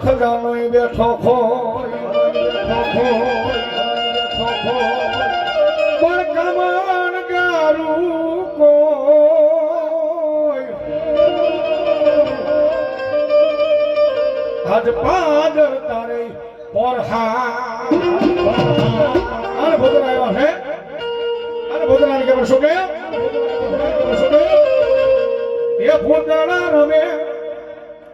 ব্যথ জানই ব্যথ পর কামান গারু আজ পাদর তারে পরহা আর ভোজনায় বসে আর ভোজনায় কেমন শোকে এ ভোজনা রমে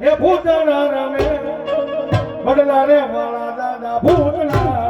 এ ভোজনা রমে બદલા રે વાળા દાદા ભૂગલા.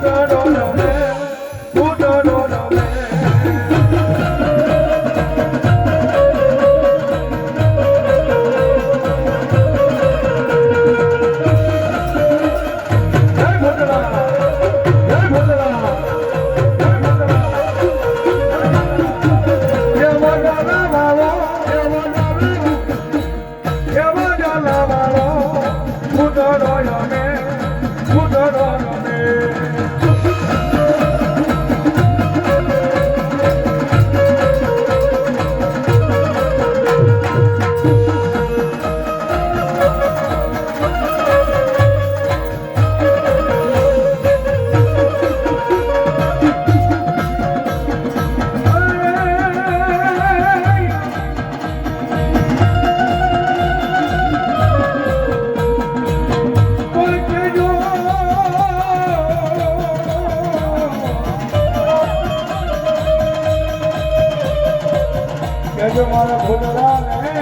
I don't know. કેજો મારા ભોળા